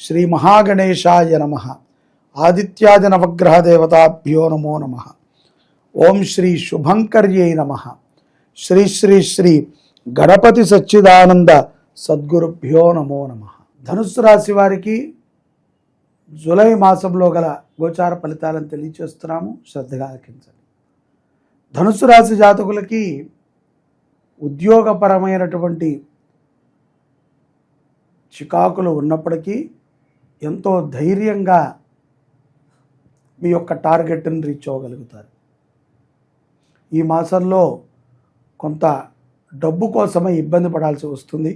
శ్రీ మహాగణేశాయ నమ. ఆదిత్యాది నవగ్రహ దేవతాభ్యో నమో నమ. ఓం శ్రీ శుభంకర్యై నమ. శ్రీ శ్రీ శ్రీ గణపతి సచ్చిదానంద సద్గురుభ్యో నమో నమ. ధనుసు రాశి వారికి జూలై మాసంలో గల గోచార ఫలితాలను తెలియచేస్తున్నాము. శ్రద్ధగా ఆలకించండి. ధనుసు రాశి జాతకులకి ఉద్యోగపరమైనటువంటి చికాకులు ఉన్నప్పటికీ ఎంతో ధైర్యంగా మీ యొక్క టార్గెట్ని రీచ్ అవ్వగలుగుతారు. ఈ మాసంలో కొంత డబ్బు కోసమే ఇబ్బంది పడాల్సి వస్తుంది.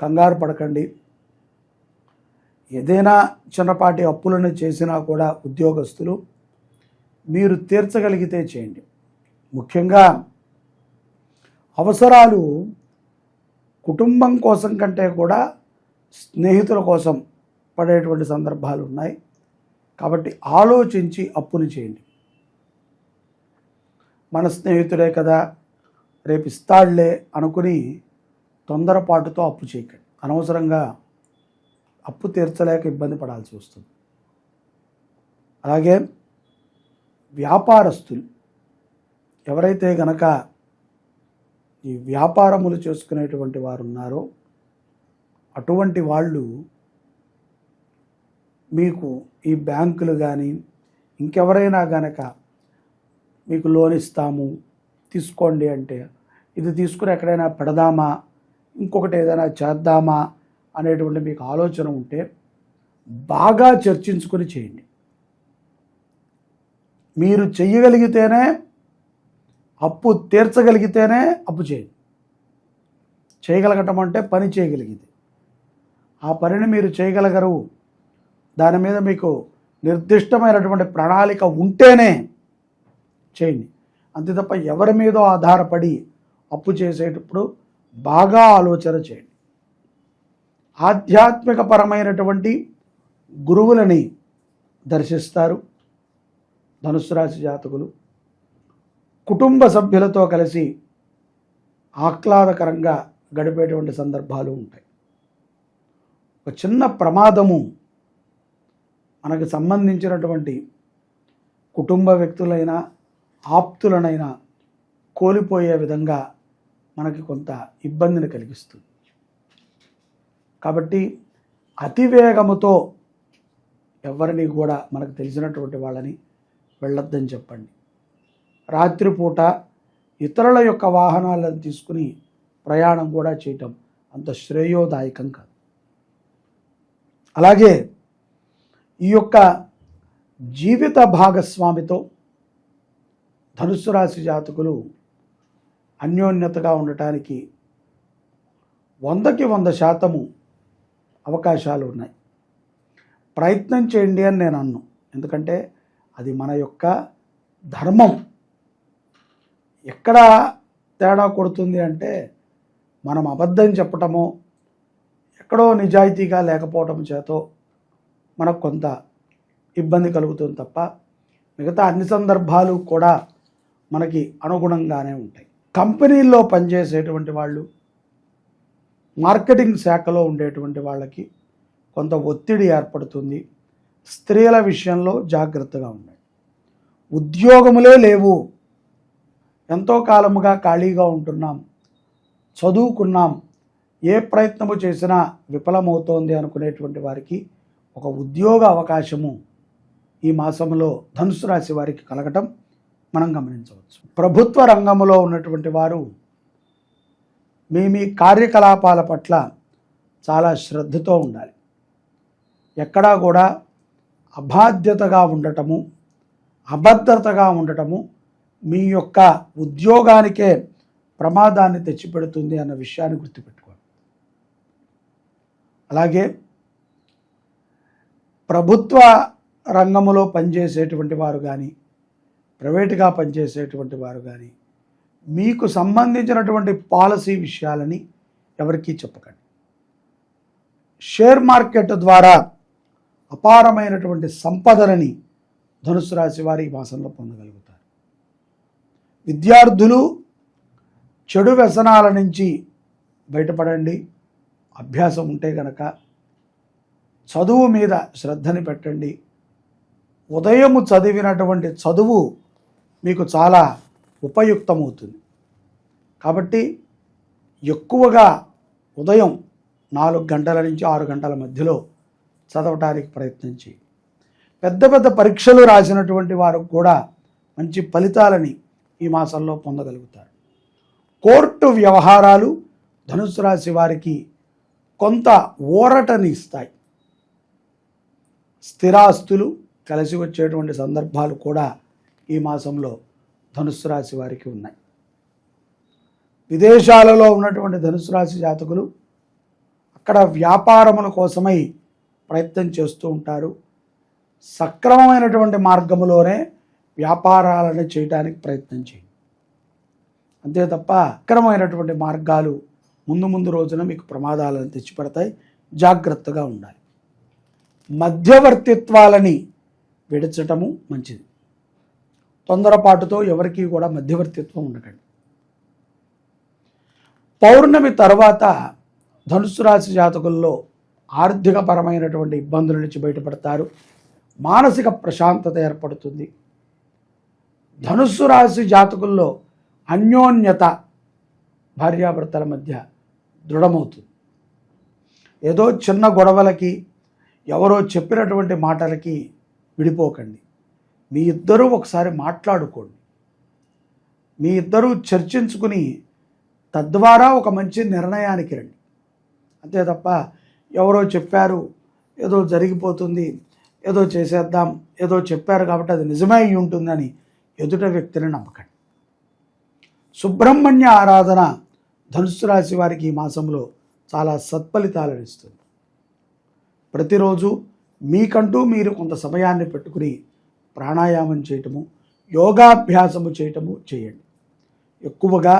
కంగారు పడకండి. ఏదైనా చిన్నపాటి అప్పులను చేసినా కూడా ఉద్యోగస్తులు మీరు తీర్చగలిగితే చేయండి. ముఖ్యంగా అవసరాలు కుటుంబం కోసం కంటే కూడా స్నేహితుల కోసం పడేటువంటి సందర్భాలు ఉన్నాయి. కాబట్టి ఆలోచించి అప్పుని చేయండి. మన స్నేహితుడే కదా రేపు ఇస్తాడులే అనుకుని తొందరపాటుతో అప్పు చేయకండి. అనవసరంగా అప్పు తీర్చలేక ఇబ్బంది పడాల్సి వస్తుంది. అలాగే వ్యాపారస్తులు ఎవరైతే గనక ఈ వ్యాపారములు చేసుకునేటువంటి వారు ఉన్నారో అటువంటి వాళ్ళు మీకు ఈ బ్యాంకులు కానీ ఇంకెవరైనా గనక మీకు లోన్ ఇస్తాము తీసుకోండి అంటే ఇది తీసుకుని ఎక్కడైనా పెడదామా ఇంకొకటి ఏదైనా చేద్దామా అనేటువంటి మీకు ఆలోచన ఉంటే బాగా చర్చించుకొని చేయండి. మీరు చెయ్యగలిగితేనే అప్పు తీర్చగలిగితేనే అప్పు చేయండి. చేయగలగటం అంటే పని చేయగలిగింది ఆ పనిని మీరు చేయగలగరు. దాని మీద మీకు నిర్దిష్టమైనటువంటి ప్రణాళిక ఉంటేనే చేయండి. అంతే తప్ప ఎవరి మీదో ఆధారపడి అప్పు చేసేటప్పుడు బాగా ఆలోచన చేయండి. ఆధ్యాత్మిక పరమైనటువంటి గురువులని దర్శిస్తారు. ధనుసు రాశి జాతకులు కుటుంబ సభ్యులతో కలిసి ఆహ్లాదకరంగా గడిపేటువంటి సందర్భాలు ఉంటాయి. ఒక చిన్న ప్రమాదము మనకు సంబంధించినటువంటి కుటుంబ వ్యక్తులైనా ఆప్తులనైనా కోల్పోయే విధంగా మనకి కొంత ఇబ్బందిని కలిగిస్తుంది. కాబట్టి అతివేగముతో ఎవరిని కూడా మనకు తెలిసినటువంటి వాళ్ళని వెళ్ళొద్దని చెప్పండి. రాత్రిపూట ఇతరుల యొక్క వాహనాలను తీసుకుని ప్రయాణం కూడా చేయటం అంత శ్రేయోదాయకం కాదు. అలాగే ఈ యొక్క జీవిత భాగస్వామితో ధనుసు రాశి జాతకులు అన్యోన్యతగా ఉండటానికి వందకి వంద శాతము అవకాశాలు ఉన్నాయి. ప్రయత్నం చేయండి అని నేను అన్ను. ఎందుకంటే అది మన యొక్క ధర్మం. ఎక్కడ తేడా కొడుతుంది అంటే మనం అబద్ధం చెప్పటమో ఎక్కడో నిజాయితీగా లేకపోవటం చేతో మనకు కొంత ఇబ్బంది కలుగుతుంది తప్ప మిగతా అన్ని సందర్భాలు కూడా మనకి అనుగుణంగానే ఉంటాయి. కంపెనీల్లో పనిచేసేటువంటి వాళ్ళు మార్కెటింగ్ శాఖలో ఉండేటువంటి వాళ్ళకి కొంత ఒత్తిడి ఏర్పడుతుంది. స్త్రీల విషయంలో జాగ్రత్తగా ఉన్నాయి ఉద్యోగములే లేవు. ఎంతో కాలముగా ఖాళీగా ఉంటున్నాం. చదువుకున్నాం. ఏ ప్రయత్నము చేసినా విఫలమవుతోంది అనుకునేటువంటి వారికి ఒక ఉద్యోగ అవకాశము ఈ మాసంలో ధనుసు రాశి వారికి కలగటం మనం గమనించవచ్చు. ప్రభుత్వ రంగంలో ఉన్నటువంటి వారు మీ మీ కార్యకలాపాల పట్ల చాలా శ్రద్ధతో ఉండాలి. ఎక్కడా కూడా అబాధ్యతగా ఉండటము అభద్రతగా ఉండటము మీ యొక్క ఉద్యోగానికే ప్రమాదాన్ని తెచ్చిపెడుతుంది అన్న విషయాన్ని గుర్తుపెట్టుకోండి అలాగే ప్రభుత్వ రంగంలో పనిచేసేటువంటి వారు కానీ ప్రైవేటుగా పనిచేసేటువంటి వారు కానీ మీకు సంబంధించినటువంటి పాలసీ విషయాలని ఎవరికీ చెప్పకండి. షేర్ మార్కెట్ ద్వారా అపారమైనటువంటి సంపదలని ధనుసు రాశి వారి ఈ మాసంలో పొందగలుగుతారు. విద్యార్థులు చెడు వ్యసనాల నుంచి బయటపడండి. అభ్యాసం ఉంటే గనక చదువు మీద శ్రద్ధని పెట్టండి. ఉదయము చదివినటువంటి చదువు మీకు చాలా ఉపయుక్తమవుతుంది. కాబట్టి ఎక్కువగా ఉదయం నాలుగు గంటల నుంచి ఆరు గంటల మధ్యలో చదవటానికి ప్రయత్నించి పెద్ద పెద్ద పరీక్షలు రాసినటువంటి వారు కూడా మంచి ఫలితాలని ఈ మాసంలో పొందగలుగుతారు. కోర్టు వ్యవహారాలు ధనుసు రాశి వారికి కొంత ఊరటని ఇస్తాయి స్థిరాస్తులు కలిసి వచ్చేటువంటి సందర్భాలు కూడా ఈ మాసంలో ధనుసు రాశి వారికి ఉన్నాయి. విదేశాలలో ఉన్నటువంటి ధనుసు రాశి జాతకులు అక్కడ వ్యాపారముల కోసమై ప్రయత్నం చేస్తూ ఉంటారు. సక్రమమైనటువంటి మార్గములోనే వ్యాపారాలను చేయడానికి ప్రయత్నం చేయండి. అంతే తప్ప అక్రమమైనటువంటి మార్గాలు ముందు ముందు రోజున మీకు ప్రమాదాలను తెచ్చిపెడతాయి. జాగ్రత్తగా ఉండాలి. మధ్యవర్తిత్వాలని విడచటము మంచిది. తొందరపాటుతో ఎవరికీ కూడా మధ్యవర్తిత్వం ఉండకండి. పౌర్ణమి తర్వాత ధనుసు రాశి జాతకుల్లో ఆర్థికపరమైనటువంటి ఇబ్బందుల నుంచి బయటపడతారు. మానసిక ప్రశాంతత ఏర్పడుతుంది. ధనుస్సు రాశి జాతకుల్లో అన్యోన్యత భార్యాభర్తల మధ్య దృఢమవుతుంది. ఏదో చిన్న గొడవలకి ఎవరో చెప్పినటువంటి మాటలకి విడిపోకండి. మీ ఇద్దరూ ఒకసారి మాట్లాడుకోండి. మీ ఇద్దరూ చర్చించుకుని తద్వారా ఒక మంచి నిర్ణయానికి రండి. అంతే తప్ప ఎవరో చెప్పారు ఏదో జరిగిపోతుంది ఏదో చేసేద్దాం ఏదో చెప్పారు కాబట్టి అది నిజమే అయి ఉంటుందని ఎదుట వ్యక్తిని నమ్మకండి. సుబ్రహ్మణ్య ఆరాధన ధనుసు రాశి వారికి ఈ మాసంలో చాలా సత్ఫలితాలను ఇస్తుంది. ప్రతిరోజు మీకంటూ మీరు కొంత సమయాన్ని పెట్టుకుని ప్రాణాయామం చేయటము యోగాభ్యాసము చేయటము చేయండి. ఎక్కువగా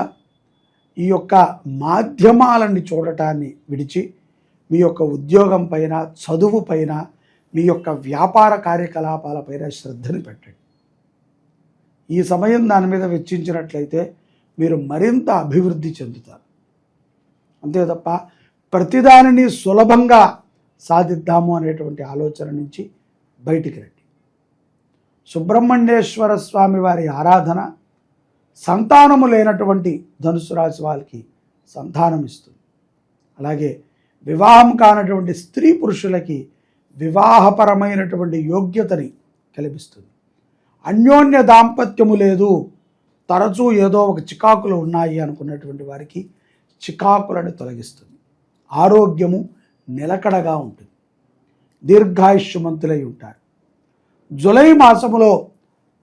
ఈ యొక్క మాధ్యమాలని చూడటాన్ని విడిచి మీ యొక్క ఉద్యోగం పైన చదువు పైన మీ యొక్క వ్యాపార కార్యకలాపాలపైన శ్రద్ధని పెట్టండి. ఈ సమయం దాని మీద వెచ్చించినట్లయితే మీరు మరింత అభివృద్ధి చెందుతారు. అంతే తప్ప ప్రతిదానిని సులభంగా సాధిద్దాము అనేటువంటి ఆలోచన నుంచి బయటికి రండి. సుబ్రహ్మణ్యేశ్వర స్వామి వారి ఆరాధన సంతానము లేనటువంటి ధనుసు రాశి వాళ్ళకి సంతానం ఇస్తుంది. అలాగే వివాహం కానటువంటి స్త్రీ పురుషులకి వివాహపరమైనటువంటి యోగ్యతని కల్పిస్తుంది. అన్యోన్య దాంపత్యము లేదు. తరచూ ఏదో ఒక చికాకులు ఉన్నాయి అనుకున్నటువంటి వారికి చికాకులను తొలగిస్తుంది. ఆరోగ్యము నిలకడగా ఉంటుంది. దీర్ఘాయుష్యమంతులై ఉంటారు. జులై మాసములో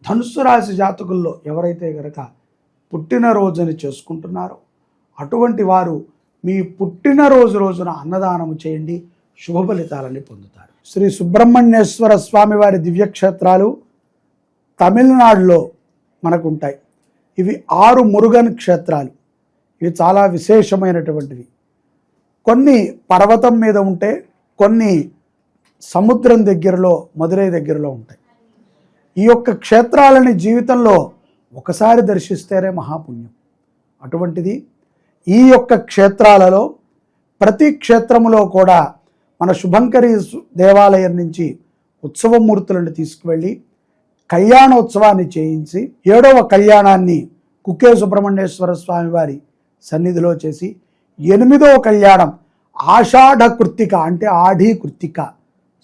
ధనుసు రాశి జాతకుల్లో ఎవరైతే గనక పుట్టినరోజుని చేసుకుంటున్నారో అటువంటి వారు మీ పుట్టినరోజు రోజున అన్నదానము చేయండి శుభ ఫలితాలని పొందుతారు. శ్రీ సుబ్రహ్మణ్యేశ్వర స్వామివారి దివ్యక్షేత్రాలు తమిళనాడులో మనకు ఉంటాయి ఇవి ఆరు మురుగన్ క్షేత్రాలు. ఇవి చాలా విశేషమైనటువంటివి. కొన్ని పర్వతం మీద ఉంటే కొన్ని సముద్రం దగ్గరలో మదురై దగ్గరలో ఉంటాయి. ఈ యొక్క క్షేత్రాలని జీవితంలో ఒకసారి దర్శిస్తేనే మహాపుణ్యం. అటువంటిది ఈ యొక్క క్షేత్రాలలో ప్రతి క్షేత్రములో కూడా మన శుభంకరి దేవాలయం నుంచి ఉత్సవమూర్తులను తీసుకువెళ్ళి కళ్యాణోత్సవాన్ని చేయించి ఏడవ కళ్యాణాన్ని కుక్కే సుబ్రహ్మణ్యేశ్వర స్వామి వారి సన్నిధిలో చేసి ఎనిమిదవ కళ్యాణం ఆషాఢ కృత్తిక అంటే ఆఢీ కృత్తిక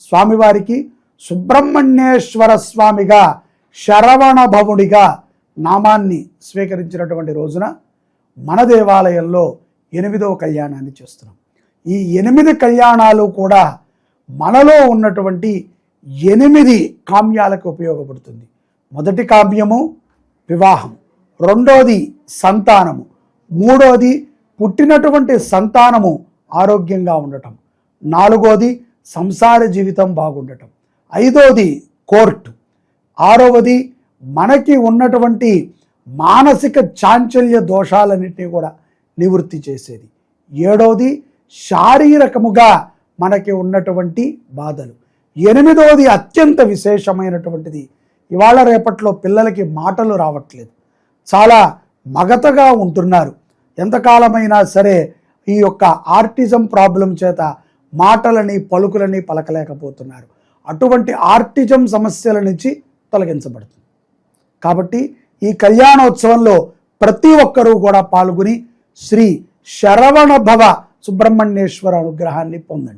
స్వామివారికి సుబ్రహ్మణ్యేశ్వర స్వామిగా శరవణ భవుడిగా నామాన్ని స్వీకరించినటువంటి రోజున మన దేవాలయంలో ఎనిమిదవ కళ్యాణాన్ని చేస్తున్నాం. ఈ ఎనిమిది కళ్యాణాలు కూడా మనలో ఉన్నటువంటి ఎనిమిది కామ్యాలకు ఉపయోగపడుతుంది. మొదటి కామ్యము వివాహం రెండోది సంతానము మూడోది పుట్టినటువంటి సంతానము ఆరోగ్యంగా ఉండటం నాలుగోది సంసార జీవితం బాగుండటం ఐదోది కోర్టు ఆరవది మనకి ఉన్నటువంటి మానసిక చాంచల్య దోషాలన్నింటినీ కూడా నివృత్తి చేసేది. ఏడవది శారీరకముగా మనకి ఉన్నటువంటి బాధలు. ఎనిమిదవది అత్యంత విశేషమైనటువంటిది. ఇవాళ రేపట్లో పిల్లలకి మాటలు రావట్లేదు. చాలా మగతగా ఉంటున్నారు. ఎంతకాలమైనా సరే ఈ యొక్క ఆర్టిజం ప్రాబ్లం చేత మాటలని పలుకులని పలకలేకపోతున్నారు. అటువంటి ఆర్టిజం సమస్యల నుంచి తొలగించబడుతుంది. కాబట్టి ఈ కళ్యాణోత్సవంలో ప్రతి ఒక్కరూ కూడా పాల్గొని శ్రీ శరవణ భవ సుబ్రహ్మణ్యేశ్వర అనుగ్రహాన్ని పొందండి.